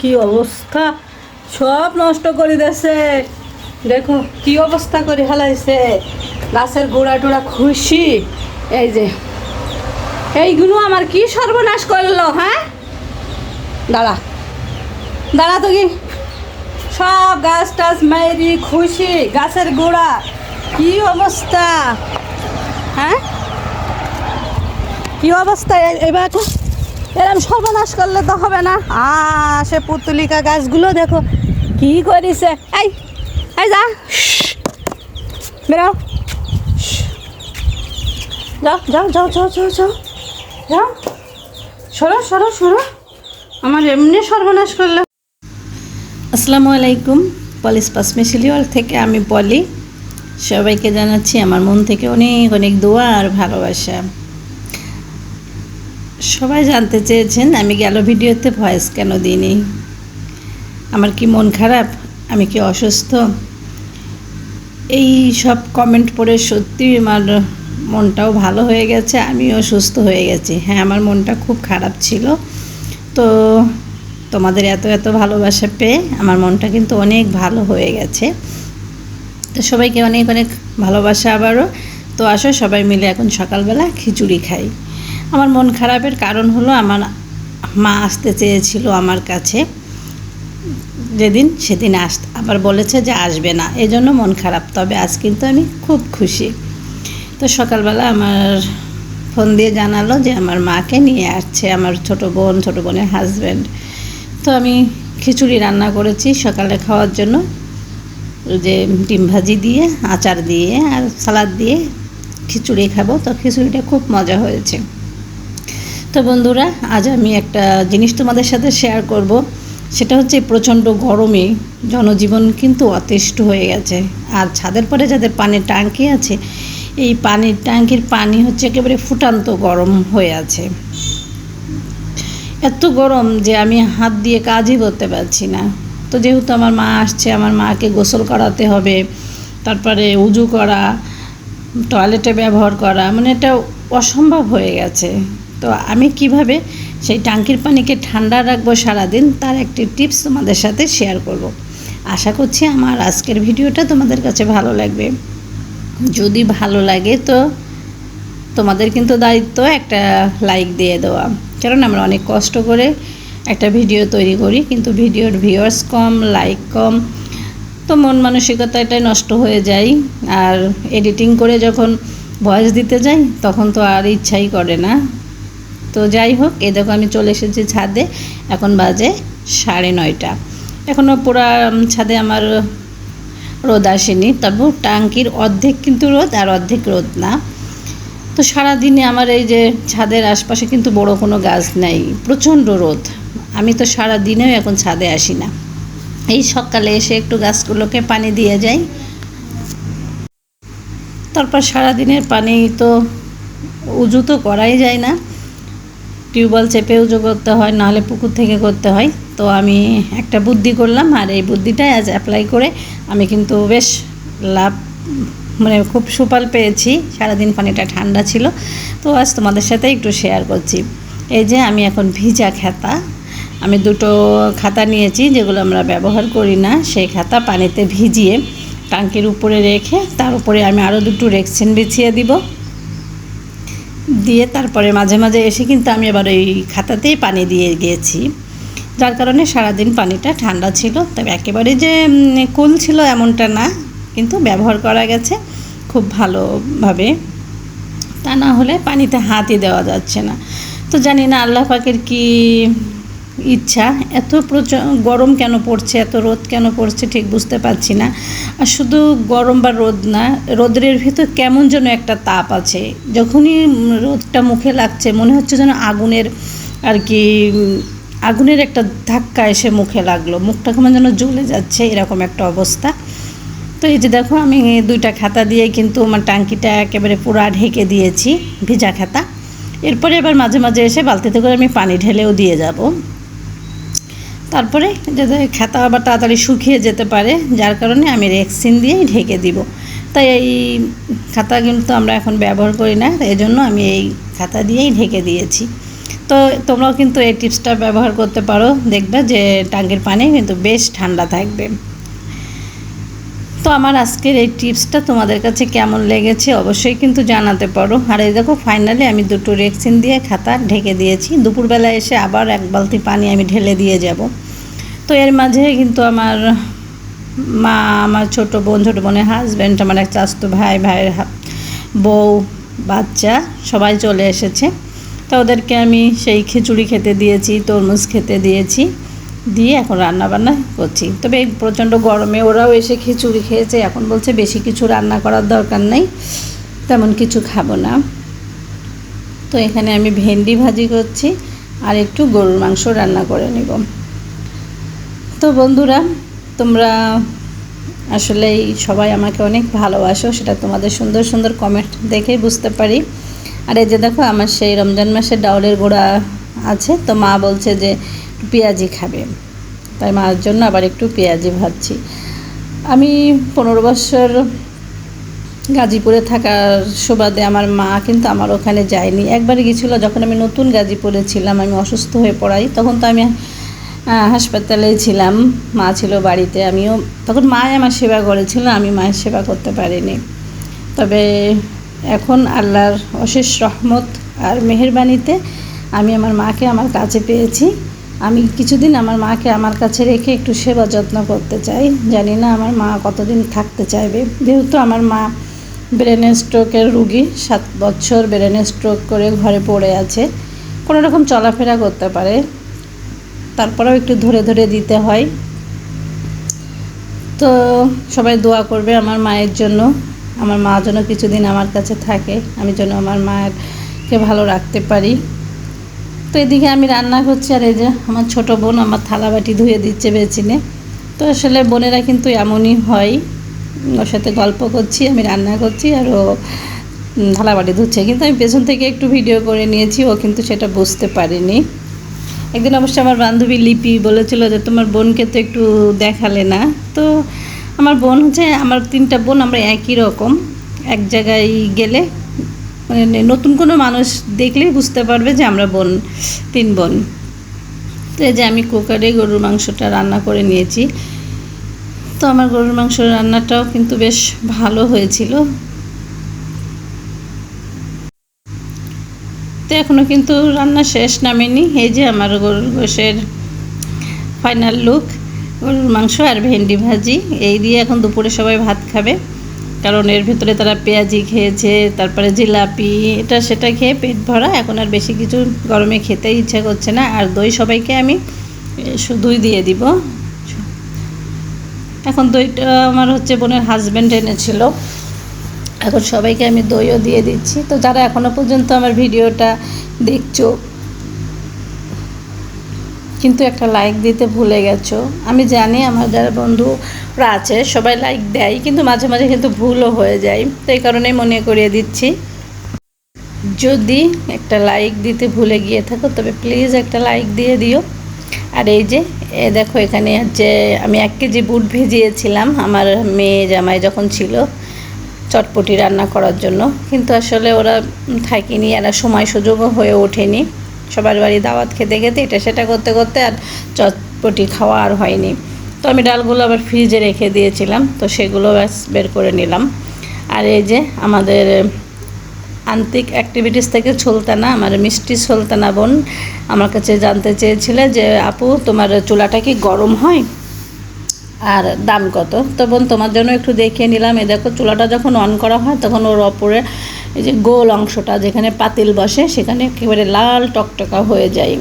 কি অবস্থা? সব নষ্ট করে দিয়েছে। দেখো, কি অবস্থা করে ফেলাইছে। গাছের গোড়া টোড়া খুশি। এই যে, এইগুলো আমার কি সর্বনাশ করল হ্যাঁ? দাঁড়া। দাঁড়া তো কি? সব গাছ টাছ মেরি খুশি, গাছের গোড়া। কি অবস্থা? হ্যাঁ? কি অবস্থা? এবার তো এরম সর্বনাশ করলে তো হবে না। সে পুতুলিকা গাছগুলো দেখো, কি করিছে? এই এই যা। শ্শ্। বেরো। শ্শ্। যাও যাও যাও যাও যাও যাও। যাও। সরো সরো সরো। আমার এমনি সর্বনাশ করলে আসসালামু আলাইকুম পলিস পাসমেশিলিওয়াল থেকে আমি পলি। সবাইকে জানাচ্ছি আমার মন থেকে অনেক অনেক দোয়া আর ভালোবাসা। সবাই জানতে চেয়েছেন আমি গেল ভিডিওতে ভয়েস কেন দিইনি। আমার কি মন খারাপ? আমি কি অসুস্থ? এই সব কমেন্ট পড়ে সত্যি আমার মনটাও ভালো হয়ে গেছে, আমিও সুস্থ হয়ে গেছি। হ্যাঁ আমার মনটা খুব খারাপ ছিল। তো তোমাদের এত এত ভালোবাসা পেয়ে আমার মনটা কিন্তু অনেক ভালো হয়ে গেছে। তো সবাইকে অনেক অনেক ভালোবাসা আবারও। তো আসো, সবাই মিলে এখন সকালবেলা খিচুড়ি খাই। আমার মন খারাপের কারণ হলো আমার মা আসতে চেয়েছিল আমার কাছে। যেদিন, সেদিন আস, আবার বলেছে যে আসবে না। এই জন্য মন খারাপ। তবে আজ কিন্তু আমি খুব খুশি। তো সকালবেলা আমার ফোন দিয়ে জানালো যে আমার মাকে নিয়ে আসছে আমার ছোট বোন, ছোট বোনের হাজব্যান্ড তো আমি খিচুড়ি রান্না করেছি সকালে খাওয়ার জন্য। যে ডিম ভাজি দিয়ে, আচার দিয়ে আর সালাদ দিয়ে খিচুড়ি খাব। তো খিচুড়িটা খুব মজা হয়েছে। তো বন্ধুরা, আজ আমি একটা জিনিস তোমাদের সাথে শেয়ার করব। সেটা হচ্ছে প্রচণ্ড গরমে জনজীবন কিন্তু অতিষ্ঠ হয়ে গেছে। আর ছাদের পরে যাদের পানির ট্যাঙ্কি আছে, এই পানির ট্যাঙ্কির পানি হচ্ছে একেবারে ফুটান্ত গরম হয়ে আছে। এত গরম যে আমি হাত দিয়ে কাজই করতে পারছি না। তো যেহেতু আমার মা আসছে, আমার মাকে গোসল করাতে হবে, তারপরে উজু করা টয়লেটে ব্যবহার করা মানে এটা অসম্ভব হয়ে গেছে। তো আমি কীভাবে সেই টাঙ্কির পানিকে ঠান্ডা রাখব সারাদিন, তার একটি টিপস তোমাদের সাথে শেয়ার করব। আশা করছি আমার আজকের ভিডিওটা তোমাদের কাছে ভালো লাগবে। যদি ভালো লাগে তো তোমাদের কিন্তু দায়িত্ব একটা লাইক দিয়ে দেওয়া। কারণ আমরা অনেক কষ্ট করে একটা ভিডিও তৈরি করি, কিন্তু ভিডিওর ভিউয়ার্স কম লাইক কম, তো মন মানসিকতা এটাই নষ্ট হয়ে যায়। আর এডিটিং করে যখন ভয়েস দিতে যাই, তখন তো আর ইচ্ছাই করে না। তো যাই হোক এ দেখো আমি চলে এসেছি ছাদে, এখন বাজে সাড়ে নয়টা। এখনও পুরা ছাদে আমার রোদ আসেনি, তবু টাঙ্কির অর্ধেক কিন্তু রোদ আর অর্ধেক রোদ না। তো সারাদিনে আমার এই যে ছাদের আশপাশে কিন্তু বড় কোনো গাছ নেই, প্রচণ্ড রোদ। আমি তো সারা দিনেও এখন ছাদে আসি না। এই সকালে এসে একটু গাছগুলোকে পানি দিয়ে যাই। তারপর সারাদিনের পানি তো উজু তো করাই যায় না। টিউবওয়েল চেপে উজু করতে হয়, নাহলে পুকুর থেকে করতে হয়। তো আমি একটা বুদ্ধি করলাম, আর এই বুদ্ধিটাই আজ অ্যাপ্লাই করে আমি কিন্তু বেশ লাভ মানে খুব সুফল পেয়েছি। সারাদিন পানিটা ঠান্ডা ছিল। তো আজ তোমাদের সাথে একটু শেয়ার করছি। এই যে আমি এখন ভিজা খাতা। আমি দুটো খাতা নিয়েছি যেগুলো আমরা ব্যবহার করি না। সেই খাতা পানিতে ভিজিয়ে টাঙ্কির উপরে রেখে তার উপরে আমি আরও দুটো রেক্সিন বিছিয়ে দিব। দিয়ে তারপরে মাঝে মাঝে এসে কিন্তু আমি আবার ওই খাতাতেই পানি দিয়ে গিয়েছি যার কারণে সারাদিন পানিটা ঠান্ডা ছিল। তবে একেবারে যে কুল ছিল এমনটা না। কিন্তু ব্যবহার করা গেছে খুব ভালোভাবে। তা না হলে পানিতে হাতই দেওয়া যাচ্ছে না। তো জানি না আল্লাহ পাকের কি ইচ্ছা, এত প্রচুর গরম কেন পড়ছে, এত রোদ কেন পড়ছে ঠিক বুঝতে পারছি না। আর শুধু গরম বা রোদ না রোদের ভিতর কেমন যেন একটা তাপ আছে। যখনই রোদটা মুখে লাগছে, মনে হচ্ছে যেন আগুনের আর কি, আগুনের একটা ধাক্কা এসে মুখে লাগল। মুখটা কেমন যেন জ্বলে যাচ্ছে, এরকম একটা অবস্থা। তো এই যে দেখো, আমি দুইটা খাতা দিয়ে কিন্তু আমার টাঙ্কিটা একেবারে পুরা ঢেকে দিয়েছি, ভিজা খাতা। এরপরে এবার মাঝে মাঝে এসে বালতিতে করে আমি পানি ঢেলেও দিয়ে যাব। তারপরে যাতে খাতা আবার তাড়াতাড়ি শুকিয়ে যেতে পারে, যার কারণে আমি রেক্সিন দিয়েই ঢেকে দিব। তাই এই খাতা কিন্তু আমরা এখন ব্যবহার করি না এই জন্য আমি এই খাতা দিয়েই ঢেকে দিয়েছি। তো তোমরাও কিন্তু এই টিপসটা ব্যবহার করতে পারো, দেখবে যে টাঙ্কির পানি কিন্তু বেশ ঠান্ডা থাকবে। তো আমার আজকের এই টিপসটা তোমাদের কাছে কেমন লেগেছে অবশ্যই কিন্তু জানাতে পারো। আর এই দেখো ফাইনালি আমি দুটো রেক্সিন দিয়ে খাতা ঢেকে দিয়েছি। দুপুরবেলা এসে আবার এক বালতি পানি আমি ঢেলে দিয়ে যাব। তো এর মাঝে কিন্তু আমার মা, আমার ছোট বোন, ছোটো বোনের হাজব্যান্ড আমার এক চাস্তো ভাই, ভাইয়ের বউ, বাচ্চা সবাই চলে এসেছে। তো ওদেরকে আমি সেই খিচুড়ি খেতে দিয়েছি, তরমুজ খেতে দিয়েছি। দিয়ে এখন রান্না বান্না করছি। তবে এই প্রচণ্ড গরমে ওরাও এসে খিচুড়ি খেয়েছে, এখন বলছে বেশি কিছু রান্না করার দরকার নেই, তেমন কিছু খাব না। তো এখানে আমি ভেন্ডি ভাজি করছি আর একটু গরুর মাংস রান্না করে নেব। তো বন্ধুরা, তোমরা আসলেই সবাই আমাকে অনেক ভালোবাসো, সেটা তোমাদের সুন্দর সুন্দর কমেন্ট দেখেই বুঝতে পারি। আর এই যে দেখো, আমার সেই রমজান মাসের ডাউলের গোড়া আছে, তো মা বলছে যে পেঁয়াজি খাবে। তাই মার জন্য আবার একটু পেঁয়াজি ভাজছি। আমি পনেরো বছর গাজীপুরে থাকার সুবাদে আমার মা কিন্তু আমার ওখানে যায়নি। একবার গিয়েছিল, যখন আমি নতুন গাজীপুরে ছিলাম, আমি অসুস্থ হয়ে পড়াই, তখন তো আমি হাসপাতালেই ছিলাম। মা ছিল বাড়িতে, আমিও, তখন মা আমার সেবা করেছিল, আমি মায়ের সেবা করতে পারিনি। তবে এখন আল্লাহর অশেষ রহমত আর মেহরবানিতে আমি আমার মাকে আমার কাছে পেয়েছি। আমি কিছুদিন আমার মাকে আমার কাছে রেখে একটু সেবা যত্ন করতে চাই। জানি না আমার মা কতদিন থাকতে চাইবে। যেহেতু আমার মা ব্রেন স্ট্রোকের রুগী, সাত বছর ব্রেন স্ট্রোক করে ঘরে পড়ে আছে। কোনো রকম চলাফেরা করতে পারে। তারপরেও একটু ধরে ধরে দিতে হয়। তো সবাই দোয়া করবে আমার মায়ের জন্য। আমার মা যেন কিছুদিন আমার কাছে থাকে। আমি যেন আমার মায়েরকে ভালো রাখতে পারি। তো এদিকে আমি রান্না করছি আর এই যে আমার ছোট বোন আমার থালা বাটি ধুয়ে দিচ্ছে বেচিনে। তো আসলে বোনেরা কিন্তু এমনই হয়। ওর সাথে গল্প করছি, আমি রান্না করছি আর ও থালা বাটি ধুচ্ছে। কিন্তু আমি পেছন থেকে একটু ভিডিও করে নিয়েছি, ও কিন্তু সেটা বুঝতে পারিনি। একদিন অবশ্য আমার বান্ধবী লিপি বলেছিল যে তোমার বোনকে তো একটু দেখালে না। তো আমার বোন হচ্ছে, আমার তিনটা বোন, আমরা একই রকম। এক জায়গায় গেলে মানে নতুন কোনো মানুষ দেখলেই বুঝতে পারবে যে আমরা বোন, তিন বোন। তো এই যে আমি কুকারে গরুর মাংসটা রান্না করে নিয়েছি। তো আমার গরুর মাংস রান্নাটাও কিন্তু বেশ ভালো হয়েছিল। তো এখনও কিন্তু রান্না শেষ নামেনি। এই যে আমার গরুর গোশের ফাইনাল লুক গরুর মাংস আর ভেন্ডি ভাজি। এই দিয়ে এখন দুপুরে সবাই ভাত খাবে। কারণ এর ভিতরে তারা পেঁয়াজি খেয়েছে, তারপরে জিলাপি, এটা সেটা খেয়ে পেট ভরা, এখন আর বেশি কিছু গরমে খেতে ইচ্ছা করছে না। আর দই সবাইকে আমি দই দিয়ে দিব। এখন দইটা আমার হচ্ছে বোনের হাজব্যান্ড এনেছিল। এখন সবাইকে আমি দইও দিয়ে দিচ্ছি। তো যারা এখনও পর্যন্ত আমার ভিডিওটা দেখছ কিন্তু একটা লাইক দিতে ভুলে গেছো। আমি জানি আমার যারা বন্ধুরা আছে, সবাই লাইক দেয়, কিন্তু মাঝে মাঝে কিন্তু ভুলও হয়ে যায়। তো এই কারণেই মনে করিয়ে দিচ্ছি। যদি একটা লাইক দিতে ভুলে গিয়ে থাকো, তবে প্লিজ একটা লাইক দিয়ে দিও। আর এই যে, এ দেখো এখানে যে আমি এক কেজি বুট ভিজিয়েছিলাম আমার মেয়ে জামাই যখন ছিল চটপটি রান্না করার জন্য। কিন্তু আসলে ওরা থাকেনি আর সময় সুযোগও হয়ে ওঠেনি। সবার বাড়ি দাওয়াত খেতে খেতে এটা সেটা করতে করতে আর চটপটি খাওয়া আর হয়নি। তো আমি ডালগুলো আবার ফ্রিজে রেখে দিয়েছিলাম, তো সেগুলো ব্যাস বের করে নিলাম। আর এই যে আমাদের আন্তিক অ্যাক্টিভিটিস থেকে সুলতানা, আমার মিষ্টি সুলতানা বোন, আমার কাছে জানতে চেয়েছিলে যে, আপু, তোমার চুলাটা কি গরম হয়? আর দাম কত? তো বোন, তোমার জন্য একটু দেখিয়ে নিলাম। এ দেখো, চুলাটা যখন অন করা হয়, তখন ওর অপরে এই যে গোল অংশটা যেখানে পাতিল বসে, সেখানে একেবারে লাল টকটকা হয়ে যায়।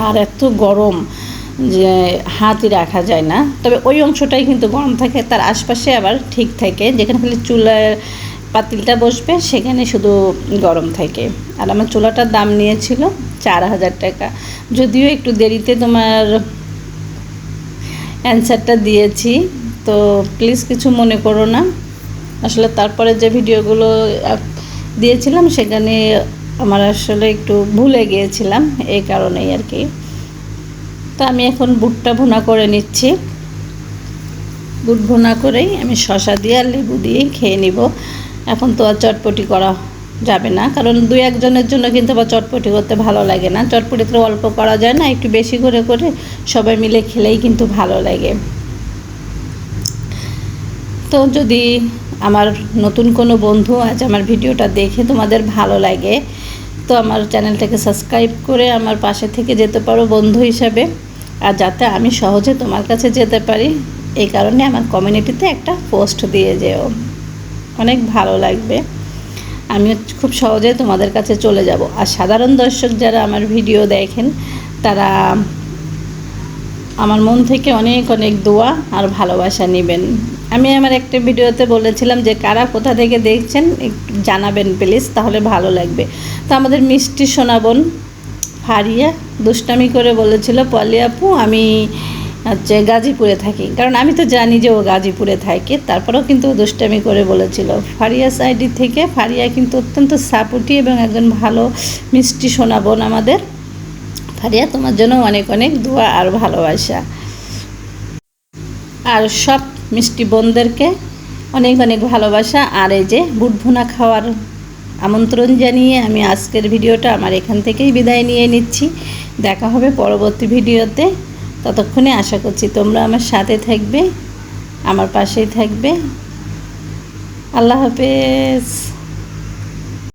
আর এত গরম যে হাতই রাখা যায় না। তবে ওই অংশটাই কিন্তু গরম থাকে, তার আশপাশে আবার ঠিক থাকে। যেখানে খালি চুলার পাতিলটা বসবে, সেখানে শুধু গরম থাকে। আর আমার চুলাটার দাম নিয়েছিল চার হাজার টাকা। যদিও একটু দেরিতে তোমার অ্যান্সারটা দিয়েছি, তো প্লিজ কিছু মনে করো না। আসলে তারপরে যে ভিডিওগুলো দিয়েছিলাম সেখানে আমার আসলে একটু ভুলে গিয়েছিলাম এই কারণেই আর কি। তো আমি এখন বুটটা ভুনা করে নিচ্ছি। বুট ভুনা করেই আমি শশা দিয়ে আর লেবু দিয়েই খেয়ে নিব। এখন তো আর চটপটি করা যাবে না, কারণ দুই একজনের জন্য কিন্তু আবার চটপটি করতে ভালো লাগে না। চটপটি তো অল্প করা যায় না, একটু বেশি করে করে সবাই মিলে খেলেই কিন্তু ভালো লাগে। তো যদি আমার নতুন কোনো বন্ধু আজ আমার ভিডিওটা দেখে তোমাদের ভালো লাগে, তো আমার চ্যানেলটাকে সাবস্ক্রাইব করে আমার পাশে থেকে যেতে পারো বন্ধু হিসাবে। আর যাতে আমি সহজে তোমার কাছে যেতে পারি, এই কারণে আমার কমিউনিটিতে একটা পোস্ট দিয়ে যেও। অনেক ভালো লাগবে। আমি খুব সহজে তোমাদের কাছে চলে যাব। আর সাধারণ দর্শক যারা আমার ভিডিও দেখেন, তারা আমার মন থেকে অনেক অনেক দোয়া আর ভালোবাসা নেবেন। আমি আমার একটা ভিডিওতে বলেছিলাম যে কারা কোথা থেকে দেখছেন একটু জানাবেন প্লিজ, তাহলে ভালো লাগবে। তো আমাদের মিষ্টি সোনাবন ফারিয়া দুষ্টামি করে বলেছিল পলি আপু, আমি হচ্ছে গাজীপুরে থাকি। কারণ আমি তো জানি যে ও গাজীপুরে থাকে, তারপরেও কিন্তু দুষ্টামি করে বলেছিল। ফারিয়া সাইডি থেকে, ফারিয়া কিন্তু অত্যন্ত সাপোর্টি এবং একজন ভালো মিষ্টি শোনাবোন আমাদের। ফারিয়া, তোমার জন্য অনেক অনেক দোয়া আর ভালোবাসা। আর সব মিষ্টি বোনদেরকে অনেক অনেক ভালোবাসা। আর এই যে বুটভুনা খাওয়ার আমন্ত্রণ জানিয়ে আমি আজকের ভিডিওটা আমার এখান থেকেই বিদায় নিয়ে নিচ্ছি। দেখা হবে পরবর্তী ভিডিওতে। ততক্ষণে আশা করছি তোমরা আমার সাথে থাকবে, আমার পাশেই থাকবে। আল্লাহ হাফেজ।